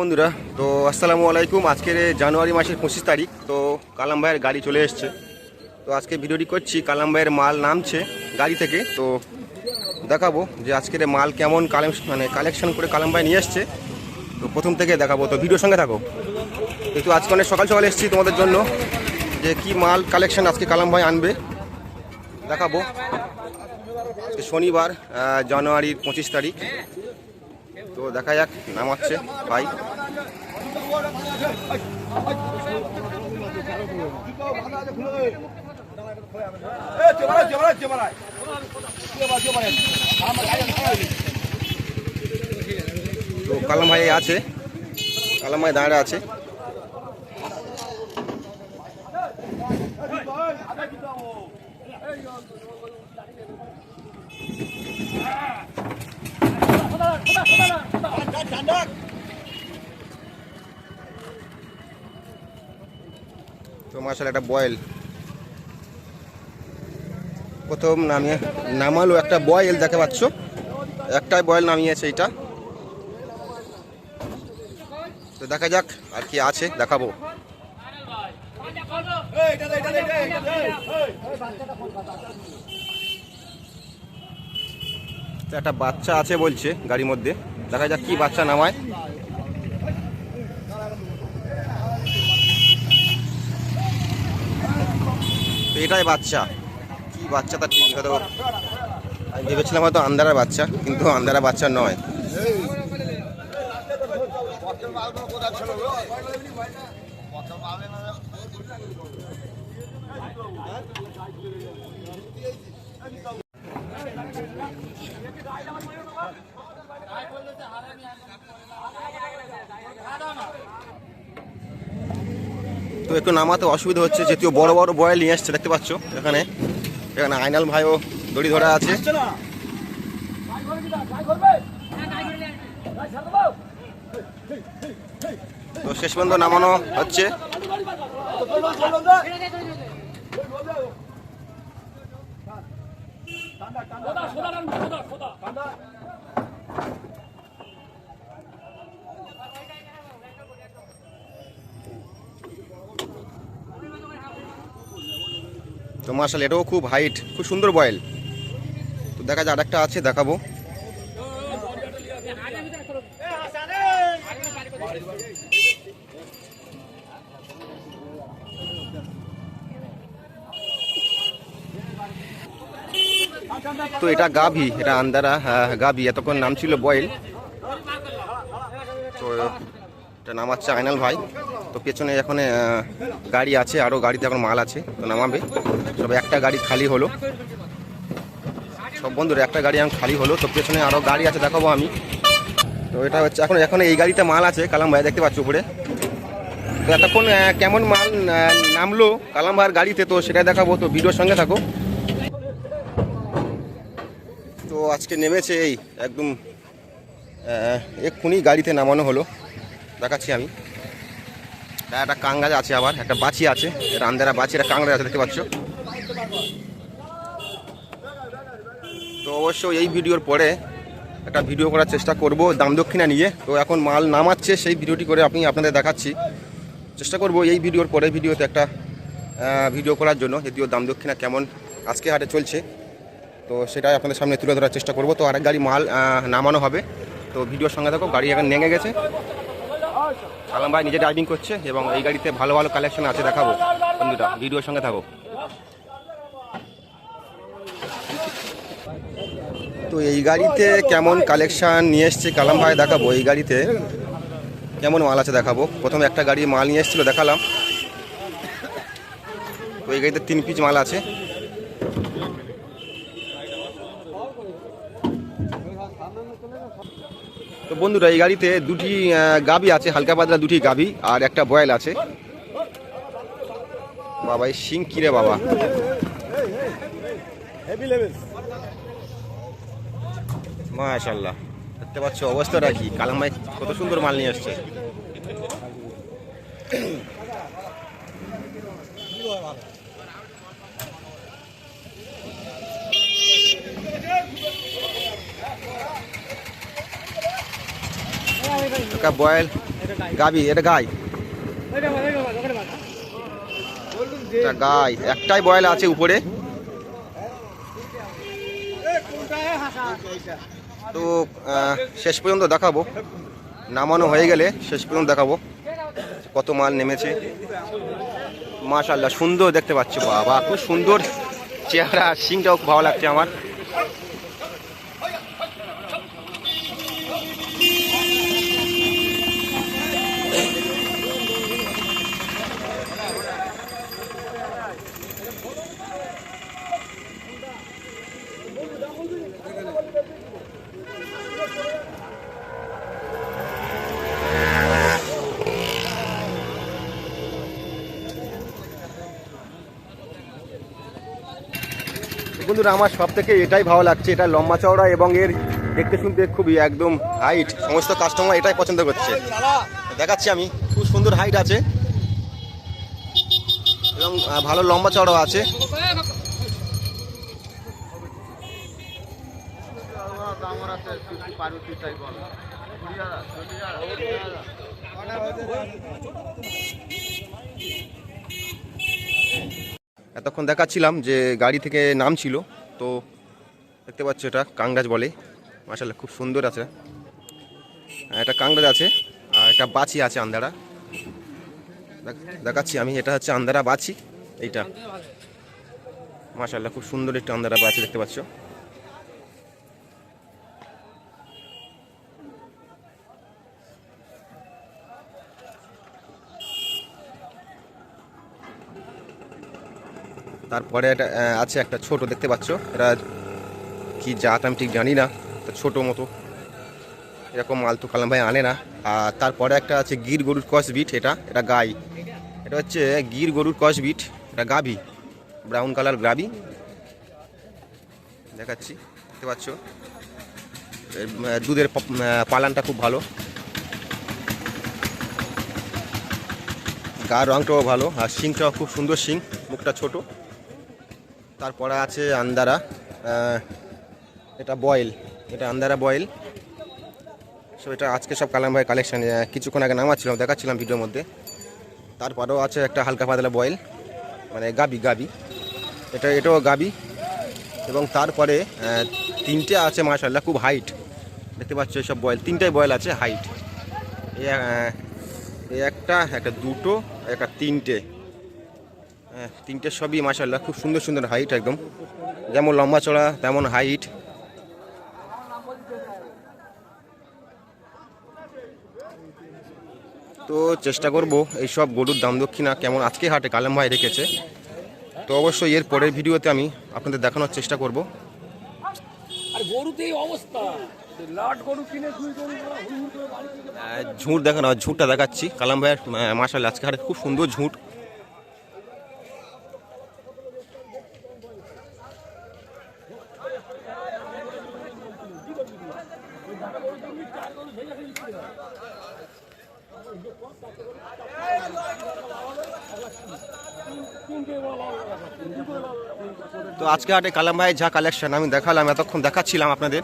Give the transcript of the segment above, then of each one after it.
বন্ধুরা, তো আসসালামু আলাইকুম। আজকের জানুয়ারি মাসের পঁচিশ তারিখ, তো কালাম ভাইয়ের গাড়ি চলে এসছে। তো আজকে ভিডিওটি করছি, কালাম ভাইয়ের মাল নামছে গাড়ি থেকে। তো দেখাবো যে আজকের মাল কেমন কালেকশন মানে কালেকশন করে কালাম ভাই নিয়ে এসছে। তো প্রথম থেকে দেখাবো, তো ভিডিওর সঙ্গে থাকো। একটু আজকে অনেক সকাল সকাল এসেছি তোমাদের জন্য, যে কি মাল কালেকশন আজকে কালাম ভাই আনবে, দেখাবো। শনিবার জানুয়ারির পঁচিশ তারিখ। তো দেখা যাক নামাচ্ছে ভাই। তো কালাম ভাই আছে কালাম ভাই দাঁড়া আছে। তো মার্শাল একটা বয়েল প্রথম নামিয়ে নামালো একটা বয়েল দেখতে পাচ্ছ একটাই বয়েল নামিয়েছে এইটা তো দেখা যাক আর কি আছে দেখাবো একটা বাচ্চা আছে বলছে গাড়ির মধ্যে। দেখা যাক কি বাচ্চা নামায়। এটাই বাচ্চা। কি বাচ্চা তার ঠিক হয়তো আমি ভেবেছিলাম হয়তো আন্দারা বাচ্চা, কিন্তু আন্দারা বাচ্চা নয়। তো একটু নামাতে অসুবিধা হচ্ছে, যেহেতু বড় বড় বয়েল নিয়ে আসছে, দেখতে পাচ্ছ এখানে। এখানে আইনাল ভাইও দড়ি ধরা আছে। তো শেষ পর্যন্ত নামানো হচ্ছে। তো মার্শাল এটাও খুব হাইট খুব সুন্দর বয়েল তো দেখা যায় আরেকটা আছে দেখাবো। তো এটা গাভি এটা আন্দারা হ্যাঁ, গাভি এতক্ষণ নাম ছিল বয়েল তো এটা নামাচ্ছে আইনাল ভাই। তো পেছনে এখন গাড়ি আছে আরও গাড়িতে এখন মাল আছে তো নামাবে। সবে একটা গাড়ি খালি হলো। সব বন্ধুরা, একটা গাড়ি এখন খালি হলো, তো পেছনে আরও গাড়ি আছে, দেখাবো আমি। তো এটা হচ্ছে, এখন এখন এই গাড়িতে মাল আছে, কালাম ভাই, দেখতে পাচ্ছ উপরে। তো এতক্ষণ কেমন মাল নামলো কালাম ভাইয়ের গাড়িতে, তো সেটা দেখাবো, তো ভিডিওর সঙ্গে থাকো। তো আজকে নেমেছে এই একদম এক্ষুনি গাড়িতে নামানো হলো। দেখাচ্ছি আমি। একটা কাঙ্গাজ আছে আবার, একটা বাছি আছে এটা আন্দারা বাছি একটা কাংড়া আছে, দেখতে পাচ্ছ। তো অবশ্য এই ভিডিওর পরে একটা ভিডিও করার চেষ্টা করব দাম দক্ষিণা নিয়ে। তো এখন মাল নামাচ্ছে, সেই ভিডিওটি করে আপনি আপনাদের দেখাচ্ছি। চেষ্টা করব এই ভিডিওর পরে ভিডিওতে একটা ভিডিও করার জন্য, যদিও দাম দক্ষিণা কেমন আজকে হাটে চলছে। তো সেটাই আপনাদের সামনে তুলে ধরার চেষ্টা করব। তো আরেক গাড়ি মাল নামানো হবে। তো ভিডিওর সঙ্গে থাকো, গাড়ি এখন নেঙে গেছে। আলম ভাই নিজে ড্রাইভিং করছে এবং এই গাড়িতে ভালো ভালো কালেকশন আছে, দেখাবো বন্ধুটা ভিডিওর সঙ্গে থাকো। তো এই গাড়িতে কেমন কালেকশন নিয়ে এসছে? কালাম ভাই দেখাবো এই গাড়িতে। কেমন মাল আছে দেখাবো? প্রথমে একটা গাড়ি মাল নিয়ে এসেছিল, দেখালাম। এই গাড়িতে তিন পিস মাল আছে। তো বন্ধুরা, এই গাড়িতে দুটি গাবি আছে, হালকা পাতলা দুটি গাবি, আর একটা বয়েল আছে। বাবা, এই সিং কিরে বাবা? মাশাল্লাহ দেখতে পাচ্ছ অবস্থাটা কি? কালাম ভাই কত সুন্দর মাল নিয়ে আসছে। বয়েল গাবি, এটা গাই। গাই। একটাই বয়েল আছে উপরে। তো শেষ পর্যন্ত দেখাবো। নামানো হয়ে গেলে শেষ পর্যন্ত দেখাবো। কত মাল নেমেছে। মাশাল্লাহ সুন্দর দেখতে পাচ্ছি, বাবা, খুব সুন্দর চেহারা সিংটাও খুব ভালো লাগছে আমার। বন্ধুরা, আমার সব থেকে এটাই ভালো লাগছে, এটা লম্বা চওড়া এবং এর দেখতে শুনতে খুবই একদম হাইট সমস্ত কাস্টমার এটাই পছন্দ করছে। দেখাচ্ছি আমি, খুব সুন্দর হাইট আছে। এবং ভালো লম্বা চওড়া আছে। এতক্ষণ দেখাচ্ছিলাম যে গাড়ি থেকে নাম ছিল তো দেখতে পাচ্ছ এটা কাংরাজ বলে। মাসাল্লাহ খুব সুন্দর আছে। এটা কাঙ্গাজ আছে আর একটা বাছি আছে আন্দারা দেখাচ্ছি আমি, এটা হচ্ছে আন্দারা বাছি, এইটা। মাসাল্লাহ খুব সুন্দর একটা আন্দারা বাছি দেখতে পাচ্ছ। তারপরে আছে একটা ছোট, দেখতে পাচ্ছ? এটা কি জাত আমি ঠিক জানি না, তো ছোট মতো। এরকম মাল তো কালাম ভাই আনে না। আর তারপরে একটা আছে গির গরুর কস বিট, এটা এটা গাই। এটা হচ্ছে গির গরুর কস বিট, এটা গাভি, ব্রাউন কালার গাভি। দেখাচ্ছি, দেখতে পাচ্ছ? দুধের পালানটা খুব ভালো। গার রংটাও ভালো, আর শিংটাও খুব সুন্দর শিং, মুখটা ছোট। তারপরে আছে আন্দারা এটা বয়েল, এটা আন্দারা বয়েল। সো এটা আজকে সব কালাম ভাই কালেকশন কিছুক্ষণ আগে নামাচ্ছিলাম, দেখাচ্ছিলাম ভিডিওর মধ্যে। তারপরেও আছে একটা হালকা পাতলা বয়েল মানে গাবি গাবি। এটা, এটাও গাবি। এবং তারপরে তিনটে আছে মাশাল্লাহ খুব হাইট দেখতে পাচ্ছ সব বয়েল তিনটাই বয়েল আছে হাইট এই একটা একটা দুটো, একটা তিনটে। তিনটে সবই মাশাল্লাহ খুব সুন্দর সুন্দর হাইট একদম। যেমন লম্বা চড়া তেমন হাইট তো চেষ্টা করব এই সব গরুর দাম দক্ষিণা কেমন আজকে হাটে কালাম ভাই রেখেছে। তো অবশ্যই এর পরের ভিডিওতে আমি আপনাদের দেখানোর চেষ্টা করব। ঝুঁট দেখানো ঝুঁটটা দেখাচ্ছি। কালাম ভাইয়ের মাসাল আজকে হাটে খুব সুন্দর ঝুঁট। তো আজকে হাটে কালাম ভাই যা কালেকশন আমি দেখালাম এতক্ষণ দেখাচ্ছিলাম আপনাদের।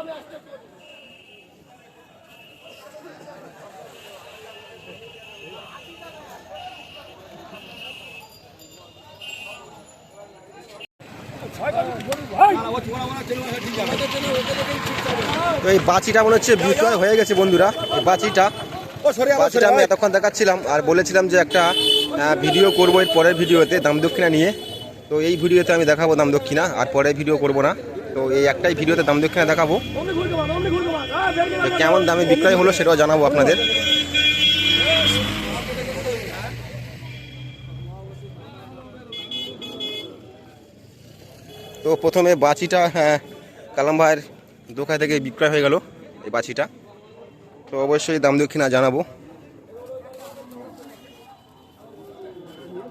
আমি আসতে তো এই বাচিটা মনে হচ্ছে বিক্রয় হয়ে গেছে বন্ধুরা। এই বাচিটা। বাচিটা আমি এতক্ষণ দেখাচ্ছিলাম আর বলেছিলাম যে একটা ভিডিও করব এর পরের ভিডিওতে দাম দক্ষিণা নিয়ে। তো এই ভিডিওতে আমি দেখাবো দাম দক্ষিণা আর পরের ভিডিও করব না। তো এই একটাই ভিডিওতে দাম দক্ষিণা দেখাবো। পার পার কেমন দামে বিক্রয় হলো সেটাও জানাব আপনাদের। তো প্রথমে বাচিটা হ্যাঁ, কালাম ভাইয়ের দোকান থেকে বিক্রয় হয়ে গেল এই বাছিটা। তো অবশ্যই দাম দক্ষিণা জানাব।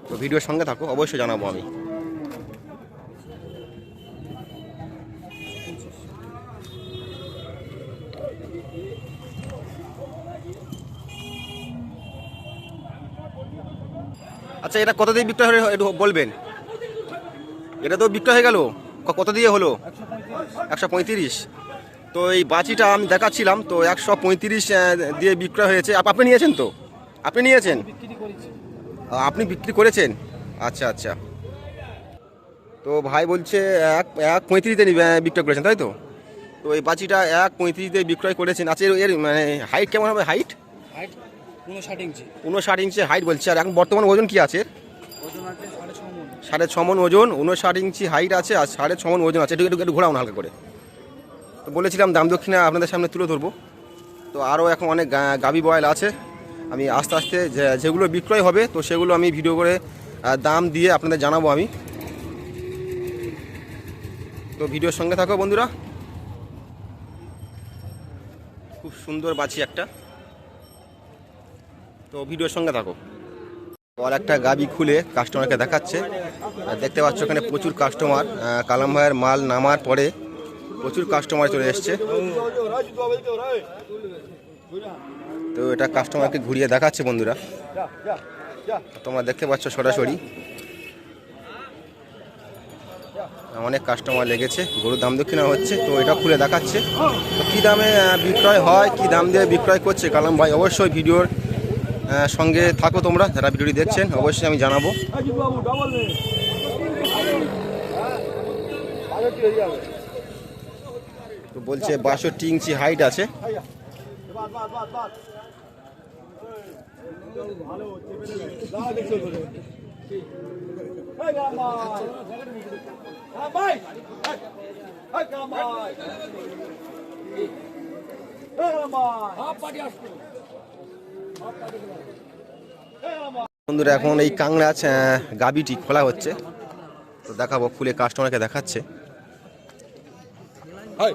তো ভিডিওর সঙ্গে থাকো, অবশ্যই জানাব আমি। আচ্ছা এটা কত দিন বিক্রয় হয়ে একটু বলবেন? এটা তো বিক্রয় হয়ে গেল? কত দিয়ে হলো? একশো পঁয়ত্রিশ। তো এই বাচিটা আমি দেখাচ্ছিলাম তো একশো পঁয়ত্রিশ দিয়ে বিক্রয় হয়েছে। আপনি নিয়েছেন তো? আপনি নিয়েছেন? আপনি বিক্রি করেছেন? আচ্ছা আচ্ছা। তো ভাই বলছে এক এক পঁয়ত্রিশে বিক্রয় করেছেন তাই তো? তো এই বাচিটা এক পঁয়ত্রিশে বিক্রয় করেছেন। আচ্ছা এর- এর মানে হাইট কেমন হবে? হাইট হাইট উনষাট ইঞ্চি। উনষাট ইঞ্চি হাইট বলছে। আর এখন বর্তমান ওজন কি আছে এর? ওজন আছে সাড়ে ছ মন সাড়ে ছ মন ওজন উনষাট ইঞ্চি হাইট আছে আর সাড়ে ছ মন ওজন আছে। একটু একটু ঘোরাও হালকা করে। তো বলেছিলাম দাম দক্ষিণা আপনাদের সামনে তুলে ধরবো। তো আরও এখন অনেক গা- গাভী বয়েল আছে। আমি আস্তে আস্তে যেগুলো বিক্রয় হবে, তো সেগুলো আমি ভিডিও করে দাম দিয়ে আপনাদের জানাব আমি। তো ভিডিওর সঙ্গে থাকো বন্ধুরা। খুব সুন্দর বাছি একটা। তো ভিডিওর সঙ্গে থাকো। আর একটা গাবি খুলে কাস্টমারকে দেখাচ্ছে। দেখতে পাচ্ছ এখানে প্রচুর কাস্টমার কালাম ভাইয়ের মাল নামার পরে প্রচুর কাস্টমার চলে এসছে। তো এটা কাস্টমারকে ঘুরিয়ে দেখাচ্ছে বন্ধুরা। তোমরা দেখতে পাচ্ছ সরাসরি। অনেক কাস্টমার লেগেছে, গরুর দাম দক্ষিণা হচ্ছে। তো এটা খুলে দেখাচ্ছে। তো কী দামে বিক্রয় হয়, কী দাম দিয়ে বিক্রয় করছে কালাম ভাই? অবশ্যই ভিডিওর সঙ্গে থাকো তোমরা যারা ভিডিওটি দেখছেন অবশ্যই আমি জানাব। বলছে বাষট্টি ইঞ্চি হাইট আছে। বন্ধুরা এখন এই কাংড়াচ গাবিটি খোলা হচ্ছে। তো দেখাবো খুলে কাস্টমারকে দেখাচ্ছে। হয়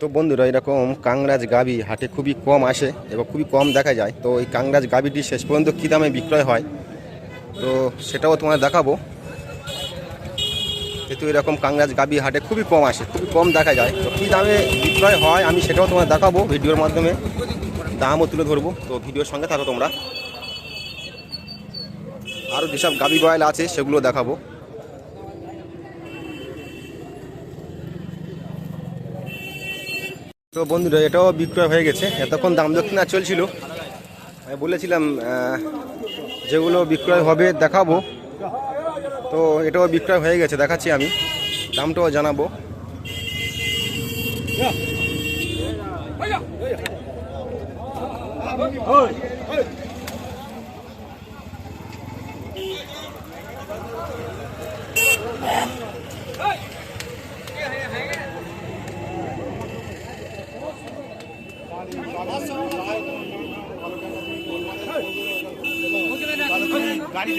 তো বন্ধুরা, এরকম কাংরাজ গাবি হাটে খুবই কম আসে এবং খুবই কম দেখা যায়। তো এই কাংরাজ গাবিটি শেষ পর্যন্ত কী দামে বিক্রয় হয়? তো সেটাও তোমার দেখাবো। কিন্তু এরকম কাংরাজ গাবি হাটে খুবই কম আসে, খুবই কম দেখা যায়। তো কী দামে বিক্রয় হয় আমি সেটাও তোমার দেখাবো ভিডিওর মাধ্যমে। দামও তুলে ধরবো। তো ভিডিওর সঙ্গে থাকো তোমরা। আরও যেসব গাবি বয়েল আছে সেগুলো দেখাবো। তো বন্ধুরা, এটাও বিক্রয় হয়ে গেছে। এতক্ষণ দাম দক্ষিণা চলছিল। বলেছিলাম যেগুলো বিক্রয় হবে দেখাবো। তো এটাও বিক্রয় হয়ে গেছে, দেখাচ্ছি আমি। দামটাও জানাব। তো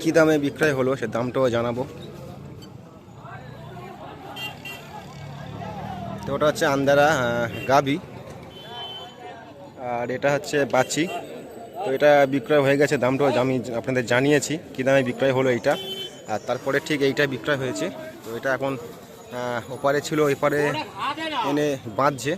কী দামে বিক্রয় হলো সে দামটাও জানাব। তো ওটা হচ্ছে আন্দারা গাবি আর এটা হচ্ছে বাচ্চি তো এটা বিক্রয় হয়ে গেছে, দামটা আমি আপনাদের জানিয়েছি কী দামে বিক্রয় হলো এইটা। আর তারপরে ঠিক এইটা বিক্রয় হয়েছে। তো এটা এখন ওপারে ছিল এপারে এনে বাঁধছে।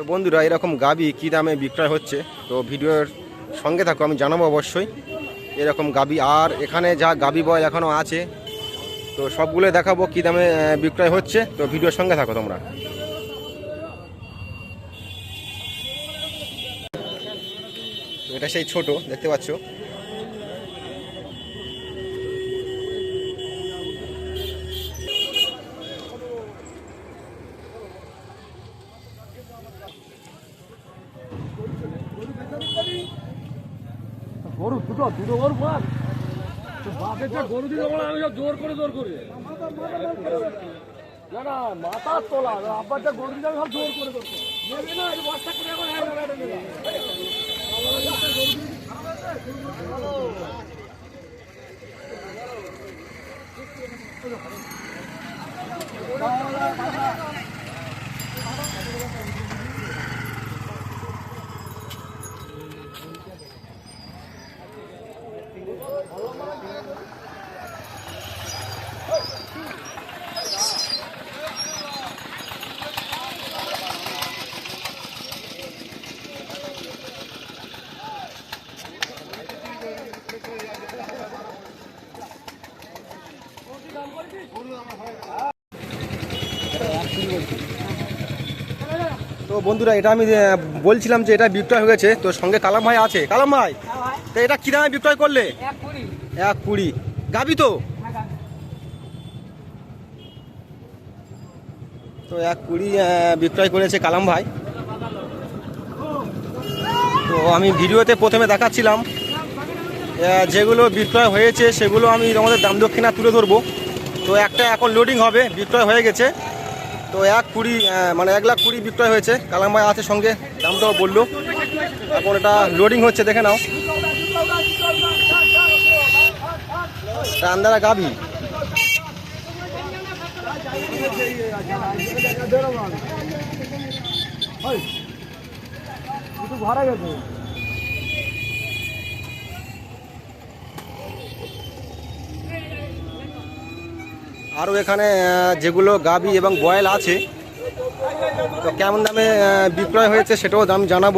তো বন্ধুরা, এরকম গাবি কী দামে বিক্রয় হচ্ছে? তো ভিডিওর সঙ্গে থাকো, আমি জানাব অবশ্যই। এরকম গাবি, আর এখানে যা গাবি বয় এখনও আছে, তো সবগুলো দেখাবো কী দামে বিক্রয় হচ্ছে। তো ভিডিওর সঙ্গে থাকো তোমরা। এটা সেই ছোট, দেখতে পাচ্ছ গরু দুটো দুটো গরু বাদ বাপের যা গরু দিতে বলে আমি সব জোর করে জোর করে। না না, মাথা তোলা আব্বার যা গরু দিতে সব জোর করে জোর বন্ধুরা এটা আমি বলছিলাম যে এটা বিক্রয় হয়ে গেছে তো সঙ্গে কালাম ভাই আছে। কালাম ভাই তো এটা কী দামে বিক্রয় করলে? এক কুড়ি। গাবি তো? তো এক কুড়ি বিক্রয় করেছে কালাম ভাই। তো আমি ভিডিওতে প্রথমে দেখাচ্ছিলাম যেগুলো বিক্রয় হয়েছে সেগুলো আমি তোমাদের দাম দক্ষিণা তুলে ধরবো। তো একটা এখন লোডিং হবে বিক্রয় হয়ে গেছে। তো এক কুড়ি মানে এক লাখ কুড়ি বিক্রয় হয়েছে। কালাম ভাই আছে সঙ্গে, দামটাও বলল। এখন এটা লোডিং হচ্ছে, দেখে নাও। রান্দারা গাভি। ভাড়া গেছে। আরও এখানে যেগুলো গাবি এবং বয়েল আছে, তো কেমন দামে বিক্রয় হয়েছে সেটাও দাম জানাব।